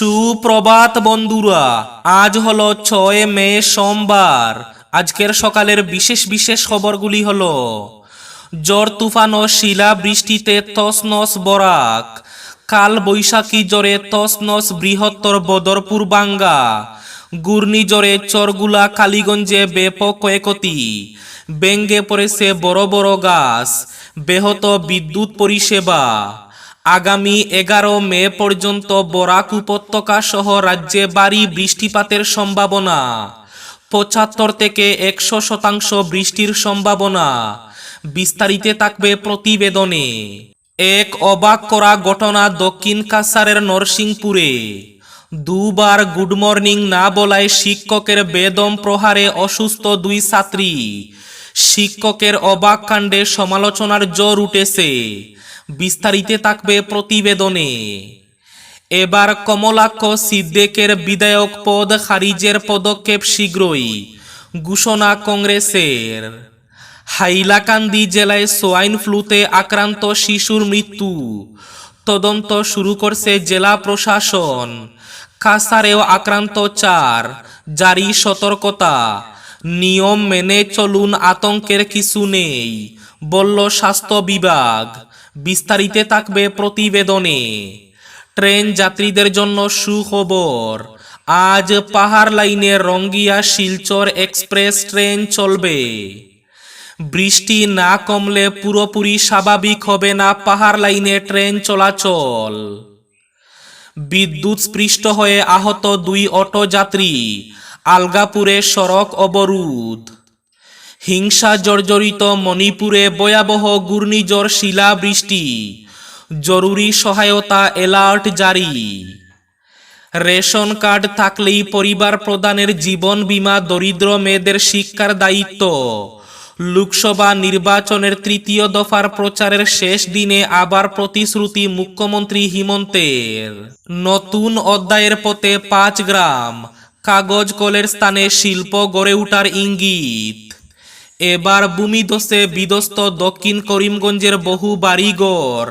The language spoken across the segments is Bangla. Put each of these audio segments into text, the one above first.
সুপ্রভাত বন্ধুরা, আজ হলো ছয় মে সোমবার। আজকের সকালের বিশেষ বিশেষ খবরগুলি হলো, জ্বর, তুফান ও শিলা বৃষ্টিতে তসনস বরাক কাল বৈশাখী জ্বরে তসনস বৃহত্তর বদরপুর বাঙ্গা ঘূর্ণিঝড়ে চরগুলা কালীগঞ্জে ব্যাপক ক্ষয়ক্ষতি ব্যঙ্গে পড়েছে বড় বড় গাছ, ব্যাহত বিদ্যুৎ পরিষেবা। আগামী এগারো মে পর্যন্ত বরাক উপত্যকা সহ রাজ্যে ভারী বৃষ্টিপাতের সম্ভাবনা। পঁচাত্তর থেকে একশো শতাংশ বৃষ্টির সম্ভাবনা। বিস্তারিতে থাকবে প্রতিবেদনে। এক অবাক করা ঘটনা দক্ষিণ কাসারের নরসিংপুরে। দুবার গুড মর্নিং না বলায় শিক্ষকের বেদম প্রহারে অসুস্থ দুই ছাত্রী। শিক্ষকের অবাক কাণ্ডে সমালোচনার জোর উঠেছে। বিস্তারিতে থাকবে প্রতিবেদনে। এবার কমলাক্ষ সিদ্দিকের বিধায়ক পদ খারিজের পদক্ষেপ শীঘ্রই ঘোষণা কংগ্রেসের। হাইলাকান্দি জেলায় সোয়াইন ফ্লুতে আক্রান্ত শিশুর মৃত্যু। তদন্ত শুরু করছে জেলা প্রশাসন। কাসারেও আক্রান্ত চার। জারি সতর্কতা। নিয়ম মেনে চলুন আতঙ্কের কিছু নেই, বলল স্বাস্থ্য বিভাগ। বিস্তারিতে থাকবে প্রতিবেদনে। ট্রেন যাত্রীদের জন্য সুখবর, আজ পাহাড় লাইনে রঙ্গিয়া শিলচর এক্সপ্রেস ট্রেন চলবে। বৃষ্টি না কমলে পুরোপুরি স্বাভাবিক হবে না পাহাড় লাইনে ট্রেন চলাচল। বিদ্যুৎ স্পৃষ্ট হয়ে আহত দুই অটো যাত্রী, আলগাপুরে সড়ক অবরোধ। হিংসা জর্জরিত মণিপুরে ভয়াবহ ঘূর্ণিঝড় শিলা বৃষ্টি জরুরি সহায়তা অ্যালার্ট জারি। রেশন কার্ড থাকলেই পরিবার প্রদানের জীবন বীমা দরিদ্র মেয়েদের শিক্ষার দায়িত্ব। লোকসভা নির্বাচনের তৃতীয় দফার প্রচারের শেষ দিনে আবার প্রতিশ্রুতি মুখ্যমন্ত্রী হিমন্তের। নতুন অধ্যায়ের পথে পাঁচ গ্রাম, কাগজ কলের স্থানে শিল্প গড়ে ওঠার ইঙ্গিত। এবার ভূমিধসে বিধ্বস্ত দক্ষিণ করিমগঞ্জের বহু বাড়িঘর।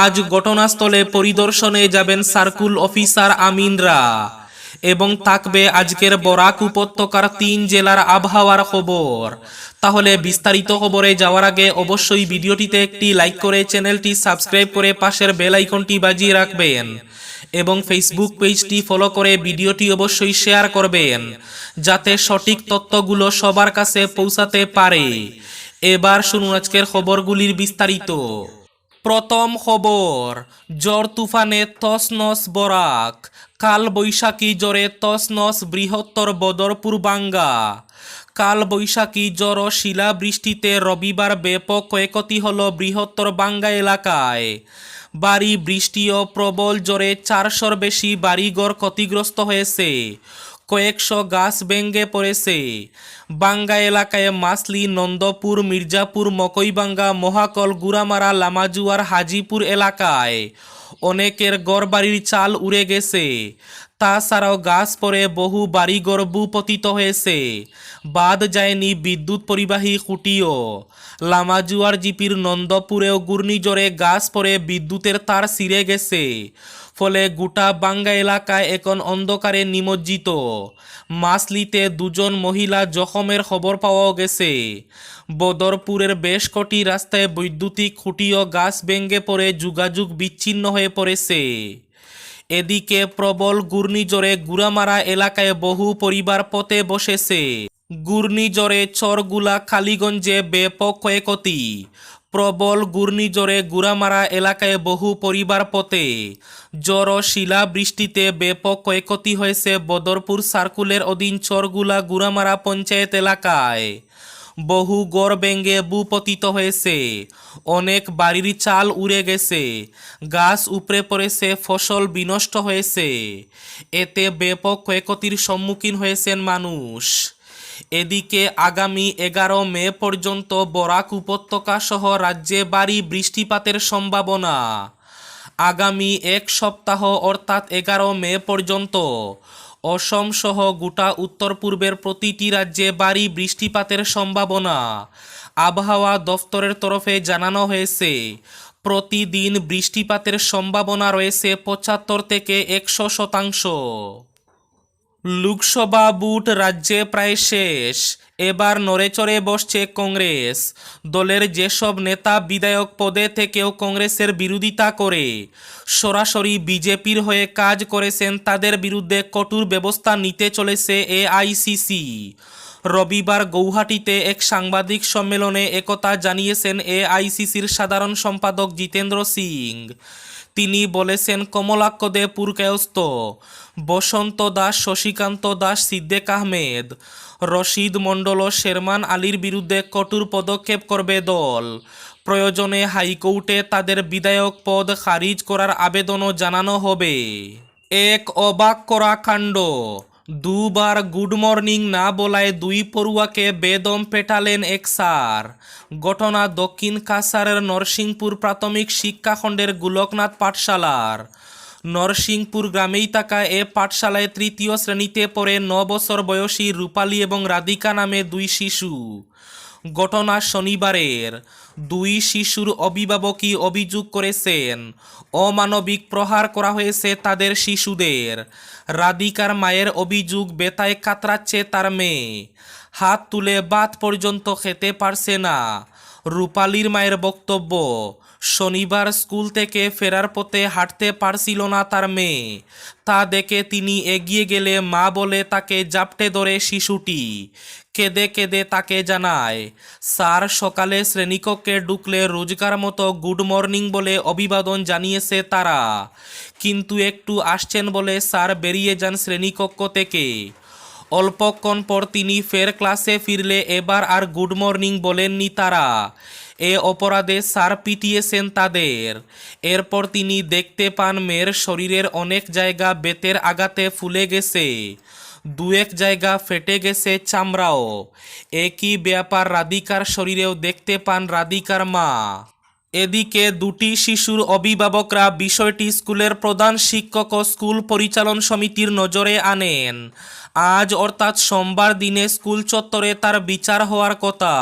আজ ঘটনাস্থলে পরিদর্শনে যাবেন সার্কুল অফিসার আমিনরা এবং থাকবে আজকের বরাক উপত্যকার তিন জেলার আবহাওয়ার খবর। তাহলে বিস্তারিত খবরে যাওয়ার আগে অবশ্যই ভিডিওটিতে একটি লাইক করে চ্যানেলটি সাবস্ক্রাইব করে পাশের বেল আইকনটি বাজিয়ে রাখবেন। এবং ফেসবুক পেজটি ফলো করে ভিডিওটি অবশ্যই শেয়ার করবেন, যাতে সঠিক তথ্যগুলো সবার কাছে পৌঁছাতে পারে। এবার শুনুন আজকের খবরগুলির বিস্তারিত। প্রথম খবর, জ্বর তুফানে তসনস বরাক কাল বৈশাখী জ্বরে তসনস বৃহত্তর বদরপুর বাঙ্গা। কাল বৈশাখী জ্বর ও শিলা বৃষ্টিতে রবিবার ব্যাপক ক্ষয়ক্ষতি হল বৃহত্তর বাঙ্গা এলাকায়। বাড়ি বৃষ্টি ও প্রবল জ্বরে চারশোর বেশি বাড়িঘর ক্ষতিগ্রস্ত হয়েছে। কয়েকশো গাছ ভেঙ্গে পড়েছে। বাঙ্গা এলাকায় মাসলি নন্দপুর, মির্জাপুর, মকইবাঙ্গা, মহাকল, গুড়ামারা, লামাজুয়ার, হাজিপুর এলাকায় অনেকের গড়বাড়ির চাল উড়ে গেছে। তাছাড়াও গাছ পড়ে বহু বাড়িঘর ভূপতিত হয়েছে। বাদ যায়নি বিদ্যুৎ পরিবাহী খুঁটিও লামাজুয়ার জিপির নন্দপুরেও ঘূর্ণিঝড়ে গাছ পড়ে বিদ্যুতের তার ছিঁড়ে গেছে। ফলে গোটা বাঙ্গা এলাকায় এখন অন্ধকারে নিমজ্জিত। মাসলিতে দুজন মহিলা জখমের খবর পাওয়া গেছে। বদরপুরের বেশ কটি রাস্তায় বৈদ্যুতিক খুঁটি ও গাছ ভেঙ্গে পড়ে যোগাযোগ বিচ্ছিন্ন হয়ে পড়েছে। এদিকে প্রবল ঘূর্ণিঝড়ে গুড়ামারা এলাকায় বহু পরিবার পথে বসেছে। ঘূর্ণিঝড়ে চরগুলা খালিগঞ্জে ব্যাপক ক্ষয়ক্ষতি। প্রবল ঘূর্ণিঝড়ে গুড়ামারা এলাকায় বহু পরিবার পথে। জ্বর শিলা বৃষ্টিতে ব্যাপক ক্ষয়ক্ষতি হয়েছে বদরপুর সার্কুলের অধীন চরগুলা গুড়ামারা পঞ্চায়েত এলাকায়। বহু গড় ব্যঙ্গে ভূপতিত হয়েছে। অনেক বাড়ির চাল উড়ে গেছে। গাছ উপড়ে পড়েছে, ফসল বিনষ্ট হয়েছে। এতে ব্যাপক ক্ষয়ক্ষতির সম্মুখীন হয়েছেন মানুষ। এদিকে আগামী এগারো মে পর্যন্ত বরাক উপত্যকা সহ রাজ্যে বাড়ি বৃষ্টিপাতের সম্ভাবনা। আগামী এক সপ্তাহ অর্থাৎ এগারো মে পর্যন্ত অসম সহ গোটা উত্তর পূর্বের প্রতিটি রাজ্যে বাড়ি বৃষ্টিপাতের সম্ভাবনা। আবহাওয়া দফতরের তরফে জানানো হয়েছে, প্রতিদিন বৃষ্টিপাতের সম্ভাবনা রয়েছে পঁচাত্তর থেকে একশো শতাংশ। লোকসভা বুট রাজ্যে প্রায় শেষ। এবার নড়েচড়ে বসছে কংগ্রেস। দলের যেসব নেতা বিধায়ক পদে থেকেও কংগ্রেসের বিরোধিতা করে। সরাসরি বিজেপির হয়ে কাজ করেছেন তাদের বিরুদ্ধে কঠোর ব্যবস্থা নিতে চলেছে এআইসিসি। রবিবার গৌহাটিতে এক সাংবাদিক সম্মেলনে একথা জানিয়েছেন এআইসিসির সাধারণ সম্পাদক জিতেন্দ্র সিং। তিনি বলেছেন কমলাক্ষ দে পুরকায়স্ত বসন্ত দাস শশীকান্ত দাস সিদ্দেক আহমেদ, রশিদ মণ্ডল, শেরমান আলীর বিরুদ্ধে কঠোর পদক্ষেপ করবে দল। প্রয়োজনে হাইকোর্টে তাদের বিধায়ক পদ খারিজ করার আবেদনও জানানো হবে। এক অবাক করা কাণ্ড দুবার গুড মর্নিং না বলায় দুই পড়ুয়াকে বেদম পেটালেন এক স্যার। ঘটনা দক্ষিণ কাসারের নরসিংপুর প্রাথমিক শিক্ষাখণ্ডের গোলকনাথ পাঠশালার। নরসিংপুর গ্রামেই থাকা এ পাঠশালায় তৃতীয় শ্রেণীতে পড়ে ন বছর বয়সী রূপালী এবং রাধিকা নামে দুই শিশু। ঘটনা শনিবারের। দুই শিশুর অভিভাবকই অভিযোগ করেছেন, অমানবিক প্রহার করা হয়েছে তাদের শিশুদের। রাধিকার মায়ের অভিযোগ, বেতায় কাতরাচ্ছে তার মেয়ে। হাত তুলে বাদ পর্যন্ত খেতে পারছে না। রূপালীর মায়ের বক্তব্য, শনিবার স্কুল থেকে ফেরার পথে হাঁটতে পারছিল না তার মেয়ে। তা দেখে তিনি এগিয়ে গেলে মা বলে তাকে জাপটে ধরে শিশুটি। কেঁদে কেঁদে তাকে জানায়, স্যার, সকালে শ্রেণীকক্ষে ঢুকলে রোজগার মতো গুড মর্নিং বলে অভিবাদন জানিয়েছে তারা। কিন্তু একটু আসছেন বলে স্যার বেরিয়ে যান শ্রেণীকক্ষ থেকে। অল্পক্ষণ পর তিনি ফের ক্লাসে ফিরলে এবার আর গুড মর্নিং বলেননি তারা। এ অপরাধে স্যার পিটিয়েছেন তাদের। এরপর তিনি দেখতে পান মেয়ের শরীরের অনেক জায়গা বেতের আঘাতে ফুলে গেছে। দু এক জায়গা ফেটে গেছে চামড়াও। একই ব্যাপার রাধিকার শরীরেও দেখতে পান রাধিকার মা। এদিকে দুটি শিশুর অভিভাবকরা বিষয়টি স্কুলের প্রধান শিক্ষক ও স্কুল পরিচালন সমিতির নজরে আনেন। আজ অর্থাৎ সোমবার দিনে স্কুল চত্বরে তার বিচার হওয়ার কথা।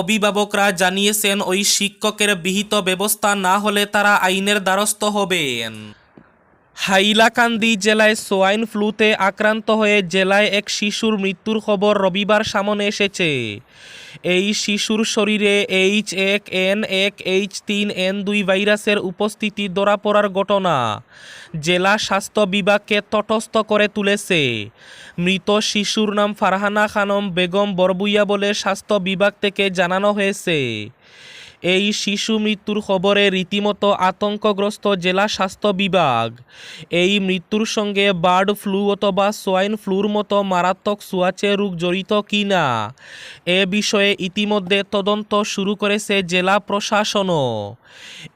অভিভাবকরা জানিয়েছেন, ওই শিক্ষকের বিহিত ব্যবস্থা না হলে তারা আইনের দ্বারস্থ হবেন। হাইলাকান্দি জেলায় সোয়াইন ফ্লুতে আক্রান্ত হয়ে জেলায় এক শিশুর মৃত্যুর খবর রবিবার সামনে এসেছে। এই শিশুর শরীরে এইচ এক এন এক এইচ তিন এন দুই ভাইরাসের উপস্থিতি ধরা পড়ার ঘটনা। জেলা স্বাস্থ্য বিভাগকে তটস্থ করে তুলেছে। মৃত শিশুর নাম ফারহানা খানম বেগম বরবুইয়া বলে স্বাস্থ্য বিভাগ থেকে জানানো হয়েছে। এই শিশু মৃত্যুর খবরে রীতিমতো আতঙ্কগ্রস্ত জেলা স্বাস্থ্য বিভাগ। এই মৃত্যুর সঙ্গে বার্ড ফ্লু অথবা সোয়াইন ফ্লুর মতো মারাত্মক সোয়াচে রোগ জড়িত কি না? এ বিষয়ে ইতিমধ্যে তদন্ত শুরু করেছে জেলা প্রশাসনও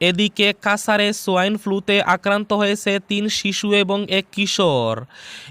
এদিকে কাসারে সোয়াইন ফ্লুতে আক্রান্ত হয়েছে তিন শিশু এবং এক কিশোর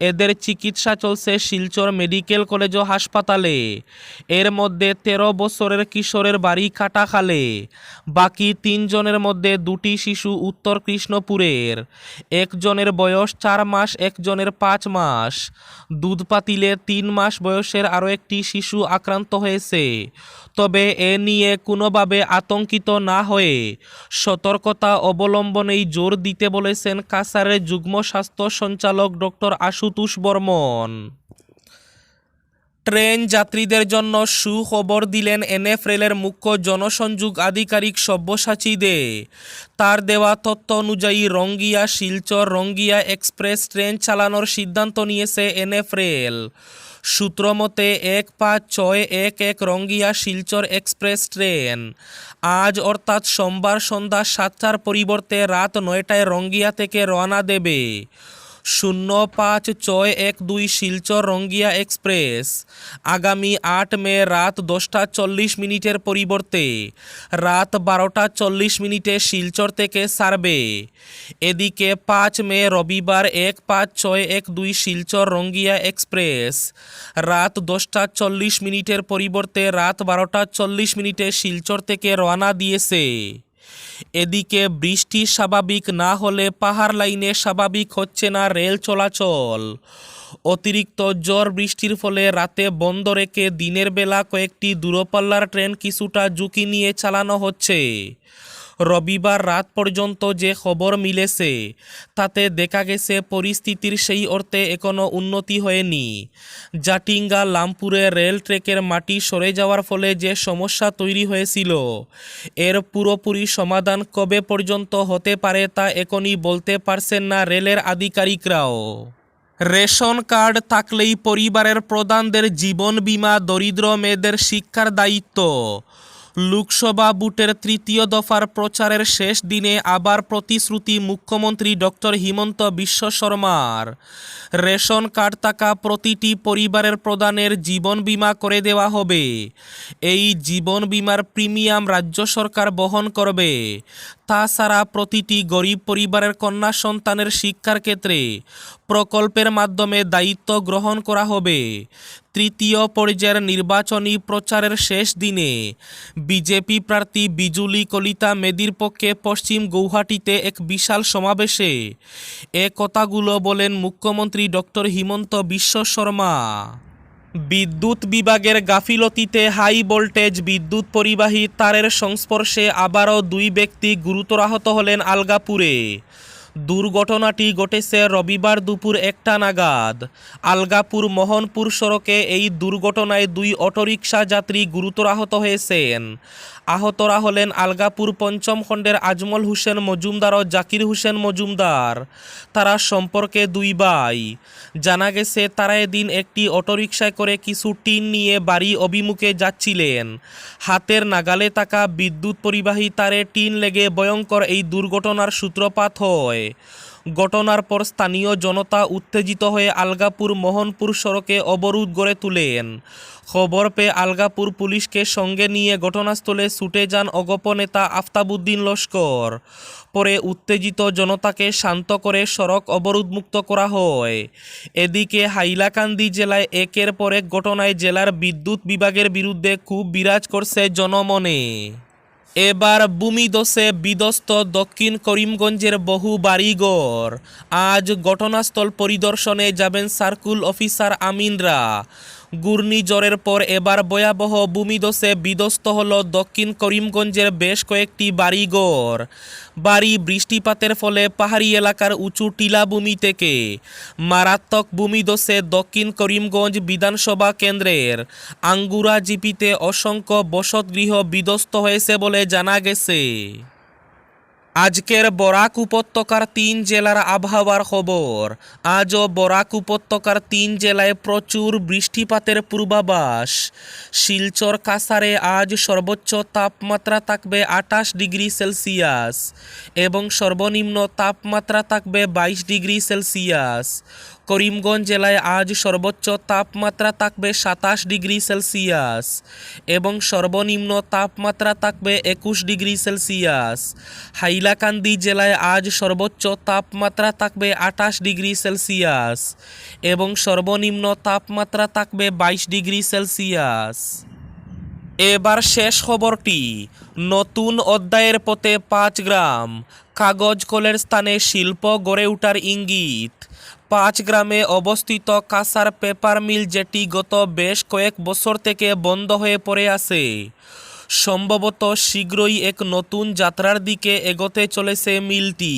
এদের চিকিৎসা চলছে শিলচর মেডিকেল কলেজ ও হাসপাতালে। এর মধ্যে তেরো বছরের কিশোরের বাড়ি কাটাখালে। বাকি তিনজনের মধ্যে দুটি শিশু উত্তর কৃষ্ণপুরের। একজনের বয়স চার মাস, একজনের পাঁচ মাস। দুধ পাতিলে তিন মাস বয়সের আরও একটি শিশু আক্রান্ত হয়েছে। তবে এ নিয়ে কোনোভাবে আতঙ্কিত না হয়ে সতর্কতা অবলম্বনেই জোর দিতে বলেছেন কাসারের যুগ্ম স্বাস্থ্য সঞ্চালক ডক্টর আশুতোষ বর্মন। ট্রেন যাত্রীদের জন্য সুখবর দিলেন এনএফরেলের মুখ্য জনসংযোগ আধিকারিক সব্যসাচী দে। তার দেওয়া তথ্য অনুযায়ী রঙ্গিয়া, শিলচর রঙ্গিয়া এক্সপ্রেস ট্রেন চালানোর সিদ্ধান্ত নিয়েছে এনএফরেল সূত্রমতে এক পাঁচ ছয় এক এক রঙ্গিয়া, শিলচর এক্সপ্রেস ট্রেন। আজ অর্থাৎ সোমবার সন্ধ্যা সাতটার পরিবর্তে রাত নয়টায় রঙ্গিয়া থেকে রওনা দেবে। শূন্য পাঁচ ছয় এক দুই শিলচর রঙ্গিয়া এক্সপ্রেস। আগামী আট মে রাত দশটা চল্লিশ মিনিটের পরিবর্তে রাত বারোটা চল্লিশ মিনিটে শিলচর থেকে সারবে। এদিকে পাঁচ মে রবিবার এক পাঁচ ছয় এক দুই শিলচর রঙ্গিয়া এক্সপ্রেস। রাত দশটা চল্লিশ মিনিটের পরিবর্তে রাত বারোটা চল্লিশ মিনিটে শিলচর থেকে রওনা দিয়েছে। এদিকে বৃষ্টি স্বাভাবিক না হলে পাহাড় লাইনে স্বাভাবিক হচ্ছে না রেল চলাচল। অতিরিক্ত জ্বর বৃষ্টির ফলে রাতে বন্ধ রেখে দিনের বেলা কয়েকটি দূরপাল্লার ট্রেন কিছুটা ঝুঁকি নিয়ে চালানো হচ্ছে। রবিবার রাত পর্যন্ত যে খবর মিলেছে, তাতে দেখা গেছে পরিস্থিতির সেই অর্থে এখনও উন্নতি হয়নি। জাটিঙ্গা লামপুরে রেল ট্রেকের মাটি সরে যাওয়ার ফলে যে সমস্যা তৈরি হয়েছিল, এর পুরোপুরি সমাধান কবে পর্যন্ত হতে পারে তা এখনই বলতে পারছেন না রেলের আধিকারিকরাও। রেশন কার্ড থাকলেই পরিবারের প্রধানদের জীবন বীমা, দরিদ্র মেয়েদের শিক্ষার দায়িত্ব লোকসভা বুটের তৃতীয় দফার প্রচারের শেষ দিনে আবার প্রতিশ্রুতি মুখ্যমন্ত্রী ডক্টর হিমন্ত বিশ্ব শর্মার। রেশন কার্ড থাকা প্রতিটি পরিবারের প্রদানের জীবন বীমা করে দেওয়া হবে। এই জীবন বীমার প্রিমিয়াম রাজ্য সরকার বহন করবে। তাছাড়া প্রতিটি গরিব পরিবারের কন্যা সন্তানের শিক্ষার ক্ষেত্রে প্রকল্পের মাধ্যমে দায়িত্ব গ্রহণ করা হবে। তৃতীয় পর্যায়ের নির্বাচনী প্রচারের শেষ দিনে বিজেপি প্রার্থী বিজুলি, কলিতা মেদির পক্ষে পশ্চিম গৌহাটিতে এক বিশাল সমাবেশে এ কথাগুলো বলেন মুখ্যমন্ত্রী ডক্টর হিমন্ত বিশ্ব শর্মা। বিদ্যুৎ বিভাগের গাফিলতিতে হাই ভোল্টেজ বিদ্যুৎ পরিবাহী তারের সংস্পর্শে আবারও দুই ব্যক্তি গুরুতর আহত হলেন আলগাপুরে। দুর্ঘটনাটি ঘটেছে রবিবার দুপুর একটা নাগাদ। আলগাপুর মোহনপুর সড়কে এই দুর্ঘটনায় দুই অটোরিকশা যাত্রী গুরুতর আহত হয়েছেন। আহতরা হলেন আলগাপুর পঞ্চম খণ্ডের আজমল হোসেন মজুমদার ও জাকির হোসেন মজুমদার। তারা সম্পর্কে দুই ভাই। জানা গেছে, তারা এদিন একটি অটোরিকশায় করে কিছু টিন নিয়ে বাড়ি অভিমুখে যাচ্ছিলেন। হাতের নাগালে থাকা বিদ্যুৎ পরিবাহী তারে টিন লেগে ভয়ঙ্কর এই দুর্ঘটনার সূত্রপাত হয়। ঘটনার পর স্থানীয় জনতা উত্তেজিত হয়ে আলগাপুর মোহনপুর সড়কে অবরোধ গড়ে তুলেন। খবর পেয়ে আলগাপুর পুলিশকে সঙ্গে নিয়ে ঘটনাস্থলে ছুটে যান অগপ নেতা আফতাবুদ্দিন লস্কর। পরে উত্তেজিত জনতাকে শান্ত করে সড়ক অবরোধমুক্ত করা হয়। এদিকে হাইলাকান্দি জেলায় একের পর এক ঘটনায় জেলার বিদ্যুৎ বিভাগের বিরুদ্ধে খুব বিরাজ করছে জনমনে। এবার ভূমিদোষে বিধ্বস্ত দক্ষিণ করিমগঞ্জের বহু বাড়িঘর। আজ ঘটনাস্থল পরিদর্শনে যাবেন সার্কুল অফিসার আমিনরা। ঘূর্ণিঝড়ের পর এবার ভয়াবহ ভূমিদোষে বিধ্বস্ত হল দক্ষিণ করিমগঞ্জের বেশ কয়েকটি বাড়িঘর। বাড়ি বৃষ্টিপাতের ফলে পাহাড়ি এলাকার উঁচু টিলাভূমি থেকে মারাত্মক ভূমিদোষে দক্ষিণ করিমগঞ্জ বিধানসভা কেন্দ্রের আঙ্গুরা জিপিতে অসংখ্য বসতগৃহ বিধ্বস্ত হয়েছে বলে জানা গেছে। আজকের বরাক উপত্যকার তিন জেলার আবহাওয়ার খবর। আজও বরাক উপত্যকার তিন জেলায় প্রচুর বৃষ্টিপাতের পূর্বাভাস। শিলচর কাসারে আজ সর্বোচ্চ তাপমাত্রা থাকবে আঠাশ ডিগ্রি সেলসিয়াস এবং সর্বনিম্ন তাপমাত্রা থাকবে বাইশ ডিগ্রি সেলসিয়াস। করিমগঞ্জ জেলায় আজ সর্বোচ্চ তাপমাত্রা থাকবে সাতাশ ডিগ্রি সেলসিয়াস এবং সর্বনিম্ন তাপমাত্রা থাকবে একুশ ডিগ্রি সেলসিয়াস। হাইলাকান্দি জেলায় আজ সর্বোচ্চ তাপমাত্রা থাকবে আঠাশ ডিগ্রি সেলসিয়াস এবং সর্বনিম্ন তাপমাত্রা থাকবে বাইশ ডিগ্রি সেলসিয়াস। এবার শেষ খবরটি, নতুন অধ্যায়ের পথে পাঁচ গ্রাম, কাগজ কলের স্থানে শিল্প গড়ে ওঠার ইঙ্গিত। পাঁচ গ্রামে অবস্থিত কাসার পেপার মিল যেটি গত বেশ কয়েক বছর থেকে বন্ধ হয়ে পড়ে আছে। সম্ভবত শীঘ্রই এক নতুন যাত্রার দিকে এগোতে চলেছে মিলটি।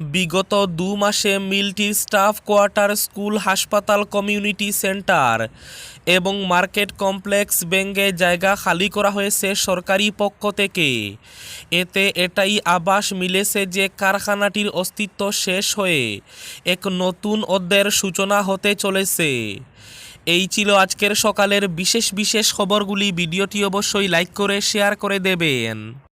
বিগত দু মাসে মিলটির স্টাফ কোয়ার্টার স্কুল হাসপাতাল কমিউনিটি সেন্টার এবং মার্কেট কমপ্লেক্স ব্যাঙ্গে জায়গা খালি করা হয়েছে সরকারি পক্ষ থেকে। এতে এটাই আভাস মিলেছে যে কারখানাটির অস্তিত্ব শেষ হয়ে এক নতুন অধ্যায়ের সূচনা হতে চলেছে। এই ছিল আজকের সকালের বিশেষ বিশেষ খবরগুলি। ভিডিওটি অবশ্যই লাইক করে, শেয়ার করে দেবেন।